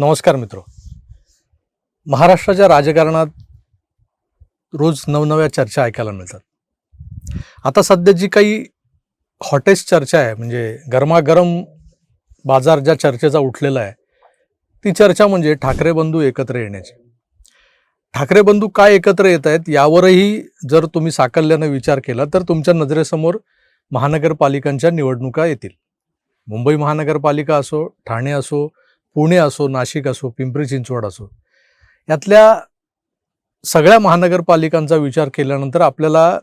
नमस्कार मित्र. महाराष्ट्राच्या राजकारणात रोज नवनव्या चर्चा ऐकायला मिळतात. आता सध्या जी काही हॉटेस्ट चर्चा आहे म्हणजे गरमागरम बाजार ज्या चर्चेचा उठलेला आहे ती चर्चा म्हणजे ठाकरे बंधू एकत्र येण्याची. ठाकरे बंधू काय एकत्र येत आहेत यावरही जर तुम्ही साकल्यानं विचार केला तर तुमच्या नजरेसमोर महानगरपालिकांच्या निवडणुका येतील. मुंबई महानगरपालिका असो ठाणे असो पुणे असो नाशिक असो पिंपरी चिंचवड असो यातल्या सगळ्या महानगरपालिकांचा विचार केल्यानंतर आपल्याला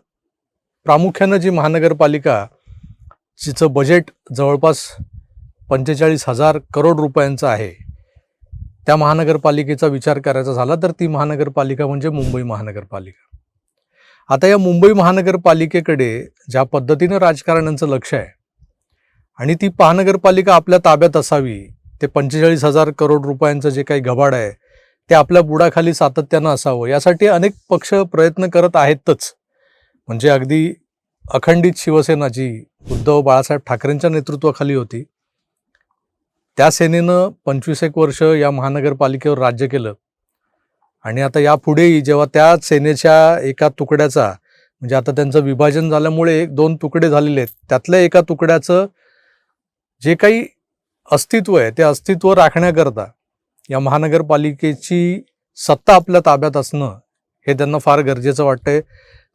प्रामुख्यानं जी महानगरपालिका जिचं बजेट जवळपास पंचेचाळीस हजार करोड रुपयांचं आहे त्या महानगरपालिकेचा विचार करायचा झाला तर ती महानगरपालिका म्हणजे मुंबई महानगरपालिका. आता या मुंबई महानगरपालिकेकडे ज्या पद्धतीनं राजकारण्यांचं लक्ष आहे आणि ती महानगरपालिका आपल्या ताब्यात असावी ते पंचेचाळीस हजार करोड रुपयांचं जे काही गबाड आहे ते आपल्या बुडाखाली सातत्यानं असावं. यासाठी अनेक पक्ष प्रयत्न करत आहेतच. म्हणजे अगदी अखंडित शिवसेना जी उद्धव बाळासाहेब ठाकरेंच्या नेतृत्वाखाली होती. त्या सेनेनं पंचवीस एक वर्ष या महानगरपालिकेवर राज्य केलं. आणि आता यापुढेही जेव्हा त्या सेनेच्या एका तुकड्याचा म्हणजे आता त्यांचं विभाजन झाल्यामुळे एक दोन तुकडे झालेले आहेत त्यातल्या एका तुकड्याचं जे काही अस्तित्व आहे ते अस्तित्व राखण्याकरता या महानगरपालिकेची सत्ता आपल्या ताब्यात असणं हे त्यांना फार गरजेचं वाटतंय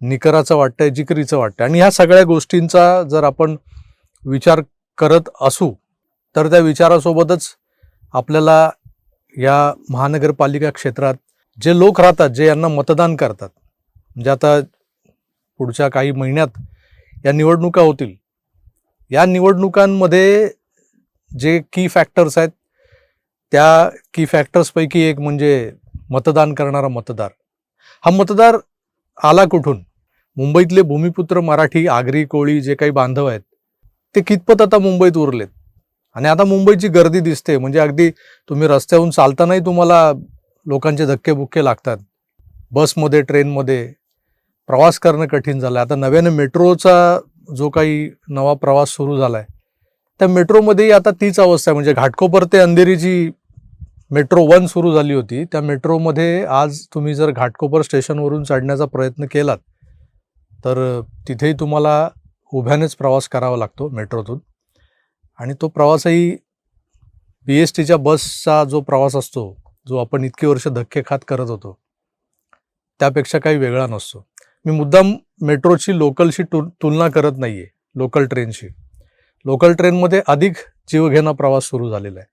निकराचं वाटतंय जिकरीचं वाटतंय. आणि ह्या सगळ्या गोष्टींचा जर आपण विचार करत असू तर त्या विचारासोबतच आपल्याला या महानगरपालिका क्षेत्रात जे लोक राहतात जे यांना मतदान करतात म्हणजे आता पुढच्या काही महिन्यात या निवडणुका होतील या निवडणुकांमध्ये जे की फॅक्टर्स आहेत त्या की फॅक्टर्सपैकी एक म्हणजे मतदान करणारा मतदार. हा मतदार आला कुठून? मुंबईतले भूमिपुत्र मराठी आगरी कोळी जे काही बांधव आहेत ते कितपत आता मुंबईत उरलेत? आणि आता मुंबईची गर्दी दिसते म्हणजे अगदी तुम्ही रस्त्याहून चालतानाही तुम्हाला लोकांचे धक्केबुक्के लागतात. बसमध्ये ट्रेनमध्ये प्रवास करणं कठीण झालं आता नव्याने मेट्रोचा जो काही नवा प्रवास सुरू झाला आहे त्या मेट्रोमध्येही आता तीच अवस्था आहे. म्हणजे घाटकोपर ते अंधेरीची मेट्रो वन सुरू झाली होती त्या मेट्रोमध्ये आज तुम्ही जर घाटकोपर स्टेशनवरून चढण्याचा प्रयत्न केलात तर तिथेही तुम्हाला उभ्यानेच प्रवास करावा लागतो मेट्रोतून. आणि तो प्रवासही बी एस टीच्या बसचा जो प्रवास असतो जो आपण इतकी वर्ष धक्के खात करत होतो त्यापेक्षा काही वेगळा नसतो. मी मुद्दाम मेट्रोची लोकलशी तु तुलना करत नाही आहे लोकल ट्रेनशी. लोकल ट्रेनमध्ये अधिक जीवघेणा प्रवास सुरू झालेला आहे.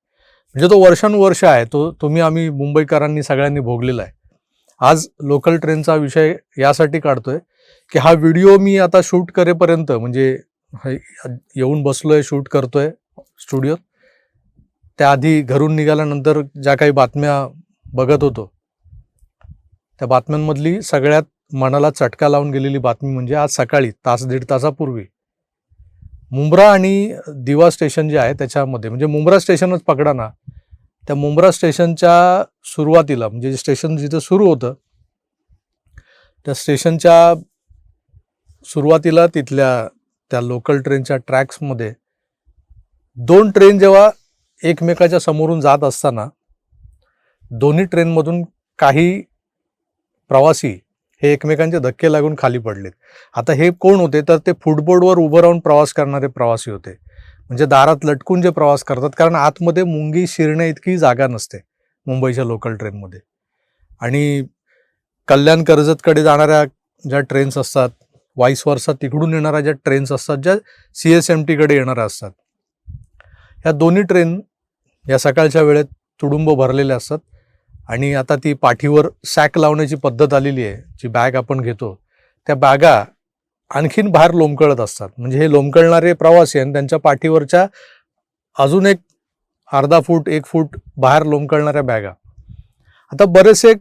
म्हणजे तो वर्षानुवर्ष आहे तो तुम्ही आम्ही मुंबईकरांनी सगळ्यांनी भोगलेला आहे. आज लोकल ट्रेनचा विषय यासाठी काढतोय की हा व्हिडिओ मी आता शूट करेपर्यंत म्हणजे हे येऊन बसलोय शूट करतोय स्टुडिओत त्याआधी घरून निघाल्यानंतर ज्या काही बातम्या बघत होतो त्या बातम्यांमधली सगळ्यात मनाला चटका लावून गेलेली बातमी म्हणजे आज सकाळी तास दीड तासापूर्वी. मुंब्रा आणि दिवा स्टेशन जे आहे त्याच्यामध्ये म्हणजे मुंब्रा स्टेशनच पकडा ना त्या मुंब्रा स्टेशनच्या सुरुवातीला म्हणजे स्टेशन जिथं सुरू होतं त्या स्टेशनच्या सुरुवातीला तिथल्या त्या लोकल ट्रेनच्या ट्रॅक्समध्ये दोन ट्रेन जेव्हा एकमेकाच्या समोरून जात असताना दोन्ही ट्रेनमधून काही प्रवासी हे एकमेकांचे धक्के लागून खाली पडलेत. आता हे कोण होते? तर ते फुटबोर्डवर उभं राहून प्रवास करणारे प्रवासी होते. म्हणजे दारात लटकून जे प्रवास करतात कारण आतमध्ये मुंगी शिरणे इतकी जागा नसते मुंबईच्या लोकल ट्रेनमध्ये आणि कल्याण कर्जतकडे जाणाऱ्या ज्या ट्रेन्स असतात वाईस वर्षा तिकडून येणाऱ्या ज्या ट्रेन्स असतात ज्या सी एस एम टीकडे येणाऱ्या असतात. ह्या दोन्ही ट्रेन या सकाळच्या वेळेत तुडुंब भरलेल्या असतात. आणि आता ती पाठीवर सॅक लावण्याची पद्धत आलेली आहे जी बॅग आपण घेतो त्या बॅगा आणखीन बाहेर लोंबकळत असतात. म्हणजे हे लोंबकळणारे प्रवासी आणि त्यांच्या पाठीवरच्या अजून एक अर्धा फूट एक फूट बाहेर लोंबकळणाऱ्या बॅगा. आता बरेचसे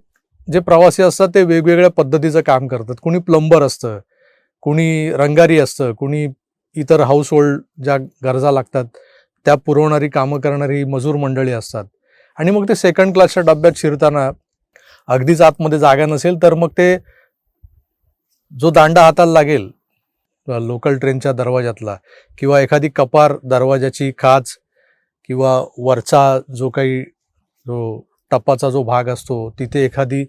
जे प्रवासी असतात ते वेगवेगळ्या पद्धतीचं काम करतात. कुणी प्लंबर असतं कुणी रंगारी असतं कुणी इतर हाऊस होल्ड ज्या गरजा लागतात त्या पुरवणारी कामं करणारी मजूर मंडळी असतात. आणि मग ते सेकंड क्लासच्या डब्यात शिरताना अगदीच आतमध्ये जागा नसेल तर मग ते जो दांडा हाताला लागेल लोकल ट्रेनच्या दरवाजातला किंवा एखादी कपार दरवाजाची खाच किंवा वरचा जो काही जो टप्पाचा जो भाग असतो तिथे एखादी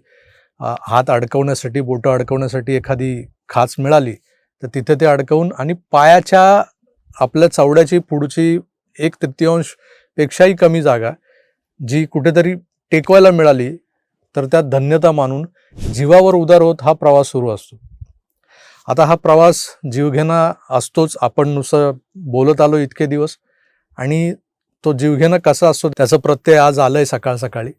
हात अडकवण्यासाठी बोटं अडकवण्यासाठी एखादी खाच मिळाली तर तिथे ते अडकवून आणि पायाच्या आपल्या चवड्याची पुढची एक तृतीयांश पेक्षाही कमी जागा जी कुठेतरी टेकवायला मिळाली तर त्यात धन्यता मानून जीवावर उदार होत हा प्रवास सुरू असतो. आता हा प्रवास जीवघेणा असतोच आपण नुसतं बोलत आलो इतके दिवस आणि तो जीवघेणा कसा असतो त्याचं प्रत्यय आज आलंय सकाळ सकाळी.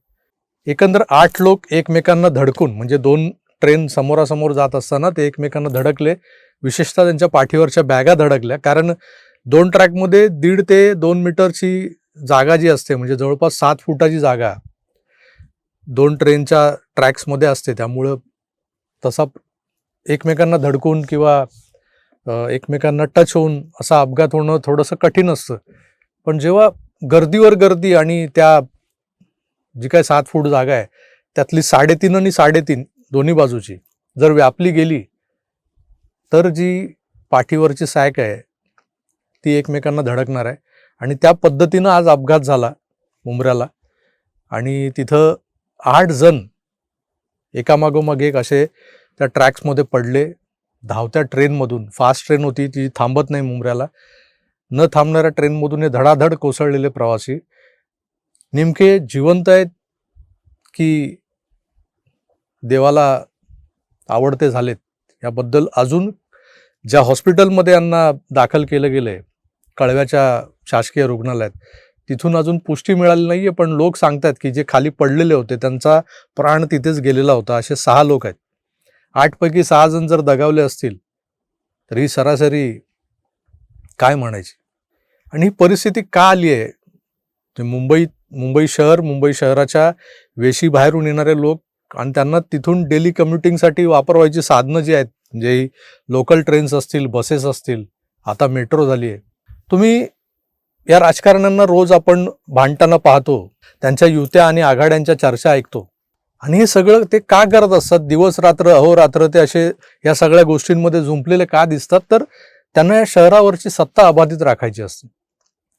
एकंदर आठ लोक एकमेकांना धडकून म्हणजे दोन ट्रेन समोरासमोर जात असताना ते एकमेकांना धडकले विशेषतः त्यांच्या पाठीवरच्या बॅगा धडकल्या कारण दोन ट्रॅकमध्ये दीड ते दोन मीटरची जागा जी असते म्हणजे जवळपास सात फुटाची जागा दोन ट्रेनच्या ट्रॅक्समध्ये असते. त्यामुळं तसा एकमेकांना धडकून किंवा एकमेकांना टच होऊन असा अपघात होणं थोडंसं कठीण असतं. पण जेव्हा गर्दीवर गर्दी आणि त्या जी काय सात फूट जागा आहे त्यातली साडेतीन आणि साडेतीन दोन्ही बाजूची जर व्यापली गेली तर जी पाठीवरची सॅक आहे ती एकमेकांना धडकणार आहे. आणि त्या पद्धतीनं आज अपघात झाला मुंबऱ्याला आणि तिथं आठ जण एकामागोमाग एक असे त्या ट्रॅक्समध्ये पडले. धावत्या ट्रेनमधून फास्ट ट्रेन होती ती थांबत नाही मुंबऱ्याला न थांबणाऱ्या ट्रेनमधून हे धडाधड कोसळलेले प्रवासी. नेमके जिवंत आहेत की देवाला आवडते झालेत याबद्दल अजून ज्या हॉस्पिटलमध्ये यांना दाखल केलं गेलं आहे कळव्याच्या शासकीय रुग्णालयात. तिथून अजून पुष्टी मिळाली नाही आहे पण लोक सांगतात की जे खाली पडलेले होते त्यांचा प्राण तिथेच गेलेला होता. असे सहा लोक आहेत. आठपैकी सहा जण जर दगावले असतील तर ही सरासरी काय म्हणायची? आणि ही परिस्थिती का आली आहे? मुंबई मुंबई शहर मुंबई शहराच्या वेशी बाहेरून येणारे लोक आणि त्यांना तिथून डेली कम्युटिंगसाठी वापर व्हायची साधनं जी आहेत म्हणजे लोकल ट्रेन्स असतील बसेस असतील आता मेट्रो झाली आहे. तुम्ही या राजकारण्यांना रोज आपण भांडताना पाहतो त्यांच्या युत्या आणि आघाड्यांच्या चर्चा ऐकतो. आणि हे सगळं ते का करत असतात? दिवस रात्र अहोरात्र ते असे या सगळ्या गोष्टींमध्ये झुंपलेले का दिसतात? तर त्यांना या शहरावरची सत्ता अबाधित राखायची असते.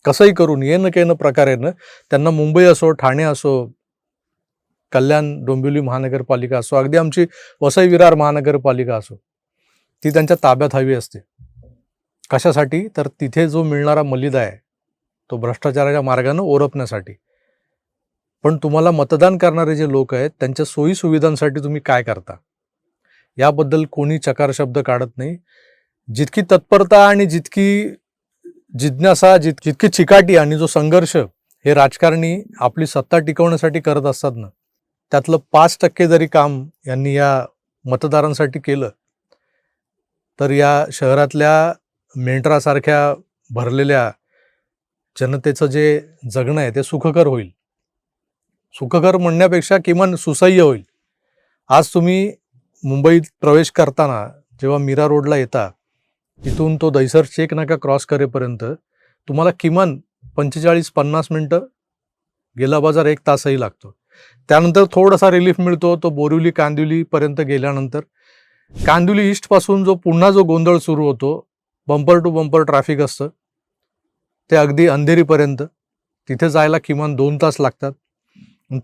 कसंही करून येणं केनं प्रकारेनं त्यांना मुंबई असो ठाणे असो कल्याण डोंबिवली महानगरपालिका असो अगदी आमची वसई विरार महानगरपालिका असो ती त्यांच्या ताब्यात हवी असते. कशासाठी? तर तिथे जो मिळणारा मलिदा आहे तो भ्रष्टाचाराच्या मार्गानं ओरपण्यासाठी. पण तुम्हाला मतदान करणारे जे लोक आहेत त्यांच्या सोयीसुविधांसाठी तुम्ही काय करता? याबद्दल कोणी चकार शब्द काढत नाही. जितकी तत्परता आणि जितकी जिज्ञासा जित जितकी चिकाटी आणि जो संघर्ष हे राजकारणी आपली सत्ता टिकवण्यासाठी करत असतात ना त्यातलं पाच टक्के जरी काम यांनी या मतदारांसाठी केलं तर या शहरातल्या मेंढरासारख्या भरलेल्या जनतेचं जे जगणं आहे ते सुखकर होईल. सुखकर म्हणण्यापेक्षा किमान सुसह्य होईल. आज तुम्ही मुंबईत प्रवेश करताना जेव्हा मीरा रोडला येता तिथून तो दैसर चेक नाका क्रॉस करेपर्यंत तुम्हाला किमान पंचेचाळीस पन्नास मिनटं गेला बाजार एक तासही लागतो. त्यानंतर थोडासा रिलीफ मिळतो तो बोरिवली कांदिवलीपर्यंत गेल्यानंतर. कांदिवली ईस्टपासून जो पुन्हा जो गोंधळ सुरू होतो बंपर टू बंपर ट्रॅफिक असतं. ते अगदी अंधेरीपर्यंत. तिथे जायला किमान दोन तास लागतात.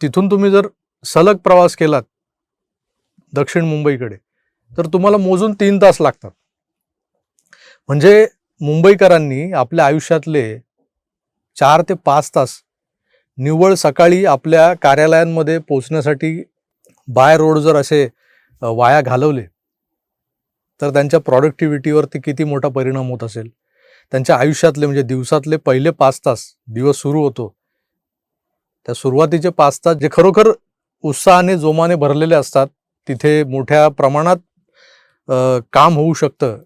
तिथून तुम्ही जर सलग प्रवास केलात दक्षिण मुंबईकडे तर तुम्हाला मोजून तीन तास लागतात. म्हणजे मुंबईकरांनी आपल्या आयुष्यातले चार ते पाच तास निव्वळ सकाळी आपल्या कार्यालयांमध्ये पोचण्यासाठी बाय रोड जर असे वाया घालवले तर त्यांच्या प्रॉडक्टिव्हिटीवरती किती मोठा परिणाम होत असेल? त्यांच्या आयुष्यातले म्हणजे दिवसातले पहिले पाच तास दिवस सुरू होतो. त्या सुरुवातीचे पाच तास जे खरोखर उत्साहाने जोमाने भरलेले असतात तिथे मोठ्या प्रमाणात काम होऊ शकतं.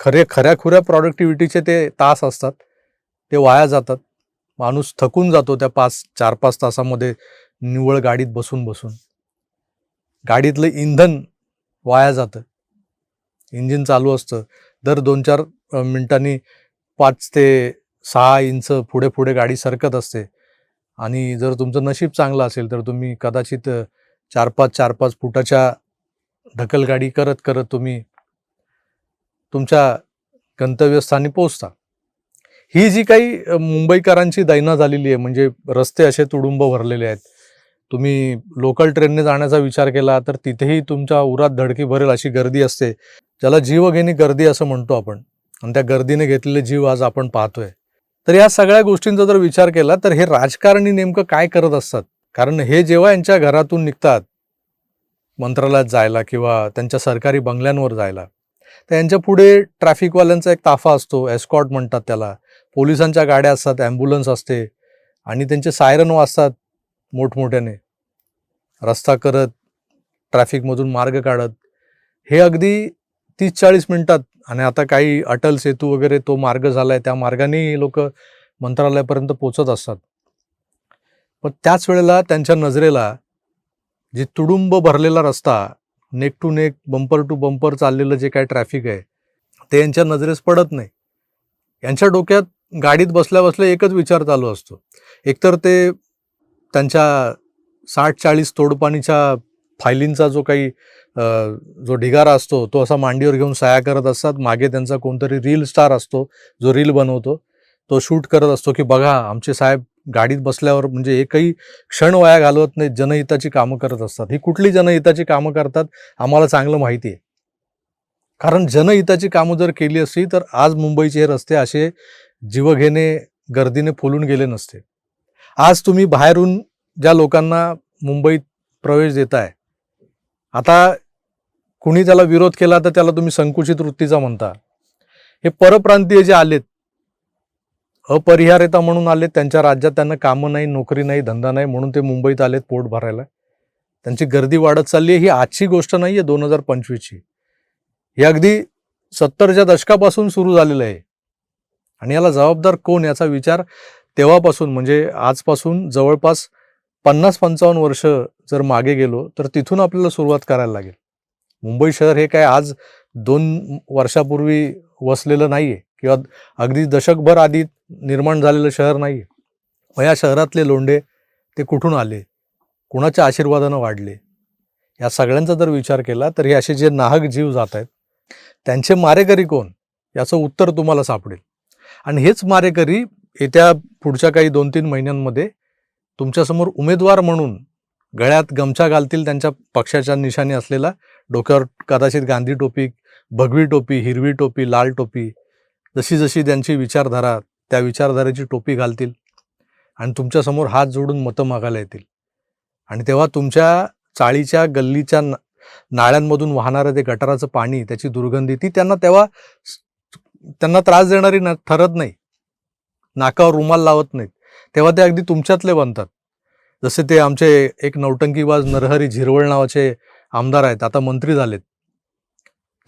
खरे खऱ्या खुऱ्या प्रॉडक्टिव्हिटीचे ते तास असतात. ते वाया जातात. माणूस थकून जातो त्या पाच चार पाच तासामध्ये निव्वळ गाडीत बसून बसून. गाडीतलं इंधन वाया जातं. इंजिन चालू असतं. दर दोन चार मिनटांनी मिनिटांनी पाच ते सहा इंच पुढे पुढे गाडी सरकत असते. आणि जर तुमचं नशीब चांगलं असेल तर तुम्ही कदाचित चार पाच चार पाच फुटाच्या ढकलगाडी करत करत तुम्ही तुमच्या गंतव्यस्थानी पोचता ही जी काही मुंबईकरांची दैना झालेली आहे म्हणजे रस्ते असे तुडुंब भरलेले आहेत. तुम्ही लोकल ट्रेनने जाण्याचा विचार केला तर तिथेही तुमच्या उरात धडकी भरेल अशी गर्दी असते. ज्याला जीवघेणी गर्दी असं म्हणतो आपण. आणि त्या गर्दीने घेतलेले जीव आज आपण पाहतोय. तर या सगळ्या गोष्टींचा जर विचार केला तर हे राजकारणी नेमकं काय करत असतात? कारण हे जेव्हा यांच्या घरातून निघतात मंत्रालयात जायला किंवा त्यांच्या सरकारी बंगल्यांवर जायला तर यांच्या पुढे ट्रॅफिकवाल्यांचा एक ताफा असतो एस्कॉट म्हणतात त्याला. पोलिसांच्या गाड्या असतात ॲम्ब्युलन्स असते आणि त्यांचे सायरन वाजतात मोठमोठ्याने. रस्ता करत ट्रॅफिकमधून मार्ग काढत. हे अगदी तीस चाळीस मिनिटात. आणि आता काही अटल सेतू वगैरे तो मार्ग झालाय त्या मार्गाने लोक मंत्रालयापर्यंत पोचत असतात. पण त्याच वेळेला त्यांच्या नजरेला जे तुडुंब भरलेला रस्ता neck to neck bumper to bumper चाललेलं जे काय ट्रॅफिक आहे ते यांच्या नजरेस पडत नाही. यांच्या डोक्यात गाडीत बसल्या बसल्या एकच विचार चालू असतो. एकतर ते त्यांच्या साठ चाळीस तोडपाणीच्या फायलींचा जो काही जो ढिगारा असतो तो असा मांडीवर घेऊन साया करत असतात. मागे त्यांचा कोणतरी रील स्टार असतो जो रील बनवतो. तो शूट करत असतो की बघा आमचे साहेब गाडीत बसल्यावर म्हणजे एकही क्षण वाया घालवत नाही जनहिताची कामं करत असतात. ही कुठली जनहिताची कामं करतात आम्हाला चांगलं माहिती आहे. कारण जनहिताची कामं जर केली असती तर आज मुंबईचे हे रस्ते असे जीवघेणे गर्दीने फुलून गेले नसते. आज तुम्ही बाहेरून ज्या लोकांना मुंबईत प्रवेश देताय आता कुणी त्याला विरोध केला तर त्याला तुम्ही संकुचित वृत्तीचा म्हणता. हे परप्रांतीय जे आलेत अपरिहार्यता म्हणून आलेत त्यांच्या राज्यात त्यांना कामं नाही नोकरी नाही धंदा नाही म्हणून ते मुंबईत आलेत पोट भरायला. त्यांची गर्दी वाढत चालली आहे. ही आजची गोष्ट नाही आहे दोन हजार पंचवीसची. हे अगदी सत्तरच्या दशकापासून सुरू झालेलं आहे. आणि याला जबाबदार कोण याचा विचार तेव्हापासून म्हणजे आजपासून जवळपास पन्नास पंचावन्न वर्ष जर मागे गेलो तर तिथून आपल्याला सुरुवात करायला लागेल. मुंबई शहर हे काय आज दोन वर्षापूर्वी वसलेलं नाही आहे किंवा अगदी दशकभर आधी निर्माण झालेलं शहर नाही आहे मग या शहरातले लोंढे ते कुठून आले? कुणाच्या आशीर्वादानं वाढले? या सगळ्यांचा जर विचार केला तर हे असे जे नाहक जीव जात आहेत त्यांचे मारेकरी कोण? याचं उत्तर तुम्हाला सापडेल. आणि हेच मारेकरी येत्या पुढच्या काही दोन तीन महिन्यांमध्ये तुमच्यासमोर उमेदवार म्हणून गळ्यात गमछा घालतील त्यांच्या पक्षाच्या निशाणी असलेला डोक्यावर कदाचित गांधी टोपी भगवी टोपी हिरवी टोपी लाल टोपी जशी जशी त्यांची विचारधारा त्या विचारधारेची टोपी घालतील आणि तुमच्यासमोर हात जोडून मतं मागायला येतील. आणि तेव्हा तुमच्या चाळीच्या गल्लीच्या नाळ्यांमधून वाहणारं ते गटाराचं पाणी त्याची दुर्गंधी ती त्यांना तेव्हा त्यांना त्रास देणारी न ठरत नाही. नाकावर रुमाल लावत नाहीत. तेव्हा ते अगदी तुमच्यातले बनतात. जसे ते आमचे एक नौटंकीबाज नरहरी झिरवळ नावाचे आमदार आहेत आता मंत्री झालेत.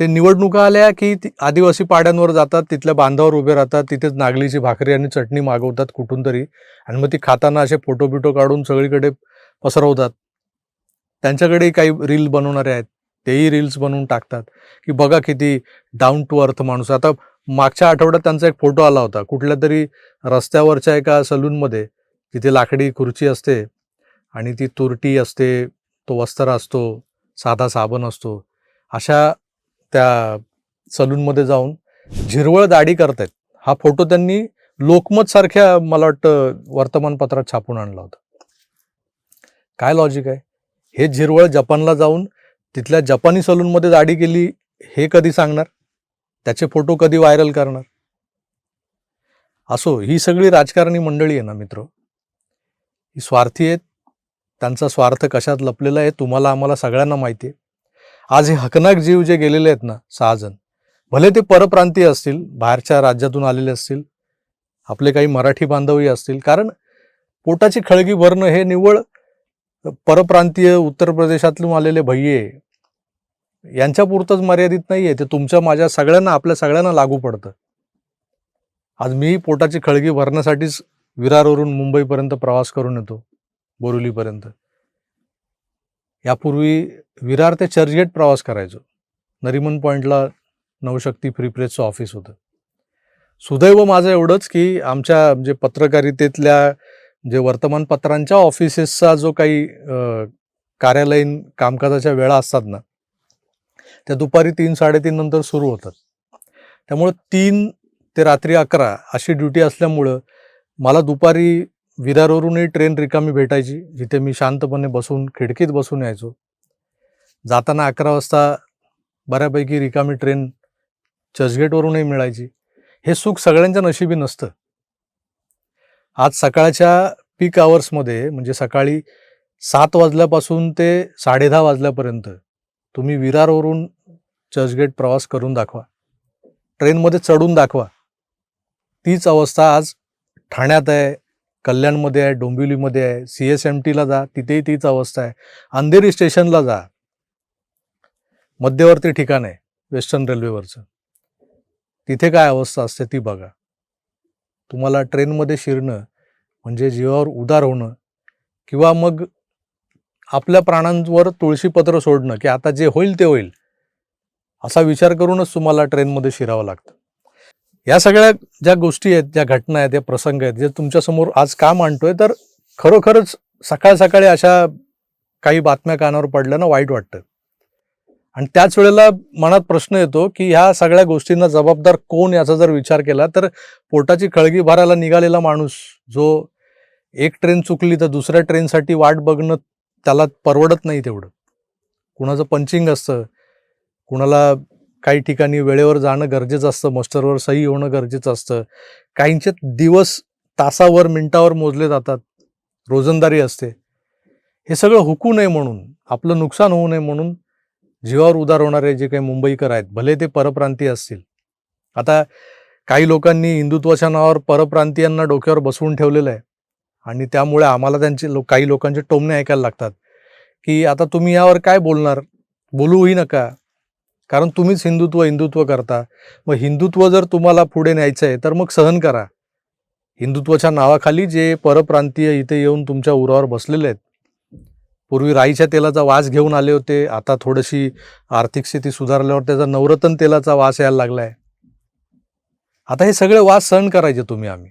ते निवडणुका आल्या की आदिवासी पाड्यांवर जातात तिथल्या बांधावर उभे राहतात तिथेच नागलीची भाकरी आणि चटणी मागवतात कुठून तरी आणि मग ती खाताना असे फोटो बिटो काढून सगळीकडे पसरवतात. त्यांच्याकडेही काही रील बनवणारे आहेत तेही रील्स बनवून टाकतात की बघा किती डाऊन टू अर्थ माणूस आता मागच्या आठवड्यात त्यांचा एक फोटो आला होता कुठल्या तरी रस्त्यावरच्या एका सलूनमध्ये. तिथे लाकडी खुर्ची असते आणि ती तुरटी असते तो वस्त्र असतो साधा साबण असतो. अशा त्या सलूनमध्ये जाऊन झिरवळ दाढी करतायत. हा फोटो त्यांनी लोकमत सारख्या मला वाटतं वर्तमानपत्रात छापून आणला होता. काय लॉजिक आहे? हे झिरवळ जपानला जाऊन तिथल्या जपानी सलूनमध्ये दाढी केली हे कधी सांगणार? त्याचे फोटो कधी व्हायरल करणार? असो ही सगळी राजकारणी मंडळी आहे ना मित्र. ही स्वार्थी आहेत. त्यांचा स्वार्थ कशात लपलेला आहे तुम्हाला आम्हाला सगळ्यांना माहिती आहे. आज हे हकनाक जीव जे गेलेले आहेत ना सहा जण भले ते परप्रांतीय असतील बाहेरच्या राज्यातून आलेले असतील आपले काही मराठी बांधवही असतील कारण पोटाची खळगी भरणं हे निव्वळ परप्रांतीय उत्तर प्रदेशातून आलेले भैये यांच्यापुरतंच मर्यादित मर्यादित नाहीये. ते तुमच्या माझ्या सगळ्यांना आपल्या सगळ्यांना लागू पडतं. आज मी पोटाची खळगी भरण्यासाठीच विरारवरून मुंबईपर्यंत प्रवास करून येतो बोरिवलीपर्यंत. यापूर्वी विरार ते चर्चगेट प्रवास करायचो. नरिमन पॉईंटला नवशक्ती फ्री प्रेसचं ऑफिस होतं. सुदैव माझं एवढंच की आमच्या म्हणजे पत्रकारितेतल्या जे वर्तमानपत्रांच्या ऑफिसेसचा जो काही कार्यालयीन कामकाजाच्या वेळा असतात ना त्या दुपारी तीन साडेतीन नंतर सुरू होतात. त्यामुळं तीन ते रात्री अकरा अशी ड्युटी असल्यामुळं मला दुपारी विरारवरूनही ट्रेन रिकामी भेटायची जिथे मी शांतपणे बसून खिडकीत बसून यायचो. जाताना अकरा वाजता बऱ्यापैकी रिकामी ट्रेन चर्चगेटवरूनही मिळायची. हे सुख सगळ्यांच्या नशिबी नसतं. आज सकाळच्या पीक आवर्समध्ये म्हणजे सकाळी सात वाजल्यापासून ते साडेदहा वाजल्यापर्यंत तुम्ही विरारवरून चर्चगेट प्रवास करून दाखवा. ट्रेनमध्ये चढून दाखवा. तीच अवस्था आज ठाण्यात आहे कल्याणमध्ये आहे डोंबिवलीमध्ये आहे सी एस एम टीला जा तिथेही तीच अवस्था आहे. अंधेरी स्टेशनला जा. मध्यवर्ती ठिकाण आहे वेस्टर्न रेल्वेवरचं. तिथे काय अवस्था असते ती बघा. तुम्हाला ट्रेनमध्ये शिरणं म्हणजे जीवावर उदार होणं किंवा मग आपल्या प्राणांवर तुळशीपत्र सोडणं की आता जे होईल ते होईल. असा विचार करूनच तुम्हाला ट्रेनमध्ये शिरावं लागतं. या सगळ्या ज्या गोष्टी आहेत ज्या घटना आहेत या प्रसंग आहेत जे तुमच्यासमोर आज का मांडतोय तर खरोखरच सकाळ सकाळी अशा काही बातम्या कानावर पडल्या ना वाईट वाटतं. आणि त्याच वेळेला मनात प्रश्न येतो की ह्या सगळ्या गोष्टींना जबाबदार कोण याचा जर विचार केला तर पोटाची खळगी भरायला निघालेला माणूस जो एक ट्रेन चुकली तर दुसऱ्या ट्रेनसाठी वाट बघणं त्याला परवडत नाही तेवढं. कुणाचं पंचिंग असतं कुणाला काही ठिकाणी वेळेवर जाणं गरजेचं असतं मस्टरवर सही होणं गरजेचं असतं. काहींचे दिवस तासावर मिनटावर मोजले जातात. रोजंदारी असते. हे सगळं हुकू नये म्हणून आपलं नुकसान होऊ नये म्हणून जीवावर उदार होणारे जे काही मुंबईकर आहेत भले ते परप्रांतीय असतील. आता काही लोकांनी हिंदुत्वाच्या नावावर परप्रांतीयांना डोक्यावर बसवून ठेवलेलं आहे. आणि त्यामुळे आम्हाला त्यांचे लो काही लोकांचे टोमणे ऐकायला लागतात. की आता तुम्ही यावर काय बोलणार? बोलूही नका. कारण तुम्हीच हिंदुत्व हिंदुत्व करता. मग हिंदुत्व जर तुम्हाला पुढे न्यायचं आहे तर मग सहन करा. हिंदुत्वाच्या नावाखाली जे परप्रांतीय इथे येऊन तुमच्या उरावर बसलेले आहेत. पूर्वी राईच्या तेलाचा वास घेऊन आले होते आता थोडीशी आर्थिक स्थिती सुधारल्यावर त्याचा नवरत्न तेलाचा वास यायला लागलाय. आता हे सगळे वास सहन करायचे तुम्ही आम्ही.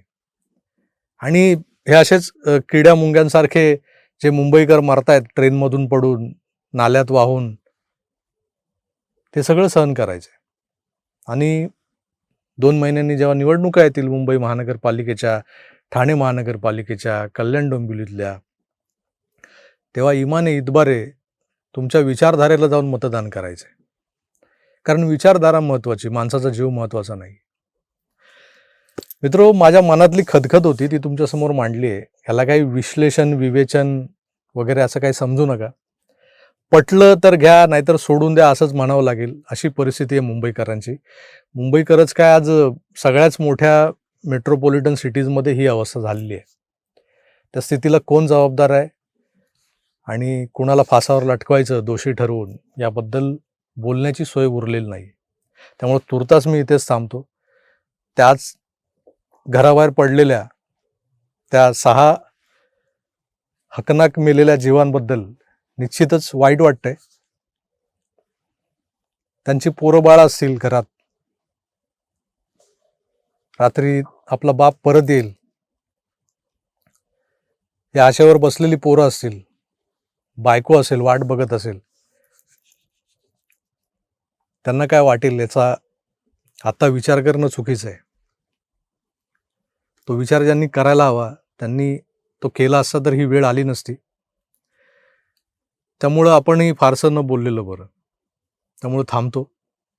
आणि हे असेच किड्या मुंग्यांसारखे जे मुंबईकर मरतायत ट्रेनमधून पडून नाल्यात वाहून ते सगळं सहन करायचे आणि दोन महिन्यांनी जेव्हा निवडणुका येतील मुंबई महानगरपालिकेच्या ठाणे महानगरपालिकेच्या कल्याण डोंबिवलीतल्या तेव्हा इमाने इतबारे तुमच्या विचारधारेला जाऊन मतदान करायचे कारण विचारधारा महत्त्वाची माणसाचा जीव महत्त्वाचा नाही. मित्रो माझ्या मनातली खदखद होती ती तुमच्यासमोर मांडली आहे ह्याला काही विश्लेषण विवेचन वगैरे असं काही समजू नका. पटलं तर घ्या नाहीतर सोडून द्या असंच म्हणावं लागेल अशी परिस्थिती आहे मुंबईकरांची. मुंबईकरच काय आज सगळ्याच मोठ्या मेट्रोपॉलिटन सिटीजमध्ये ही अवस्था झालेली आहे. त्या स्थितीला कोण जबाबदार आहे? आणि कुणाला फासावर लटकवायचं दोषी ठरवून याबद्दल बोलण्याची सोय उरलेली नाही. त्यामुळे तुर्तास मी इथेच थांबतो. त्याच घराबाहेर पडलेल्या त्या सहा हकनाक मेलेल्या जीवांबद्दल निश्चितच वाईट वाटतंय. त्यांची पोरं बाळ असतील घरात. रात्री आपला बाप परत येईल. या आशेवर बसलेली पोरं असतील. बायको असेल वाट बघत असेल. त्यांना काय वाटेल याचा आता विचार करणं चुकीचं आहे. तो विचार ज्यांनी करायला हवा त्यांनी तो केला असता तर ही वेळ आली नसती. त्यामुळं आपणही फारसं न बोललेलं बरं. त्यामुळं थांबतो.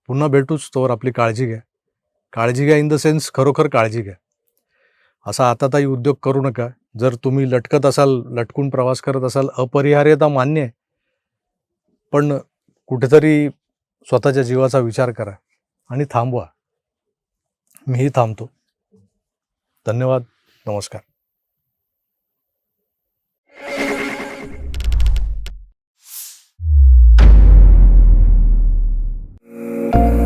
पुन्हा भेटूच तोवर आपली काळजी घ्या. काळजी घ्या इन द सेन्स खरोखर काळजी घ्या. असा आताताई उद्योग करू नका. जर तुम्ही लटकत असाल लटकून प्रवास करत असाल अपरिहार्यता मान्य आहे. पण कुठेतरी स्वतःच्या जीवाचा विचार करा आणि थांबवा. मीही थांबतो. धन्यवाद. नमस्कार. Bye.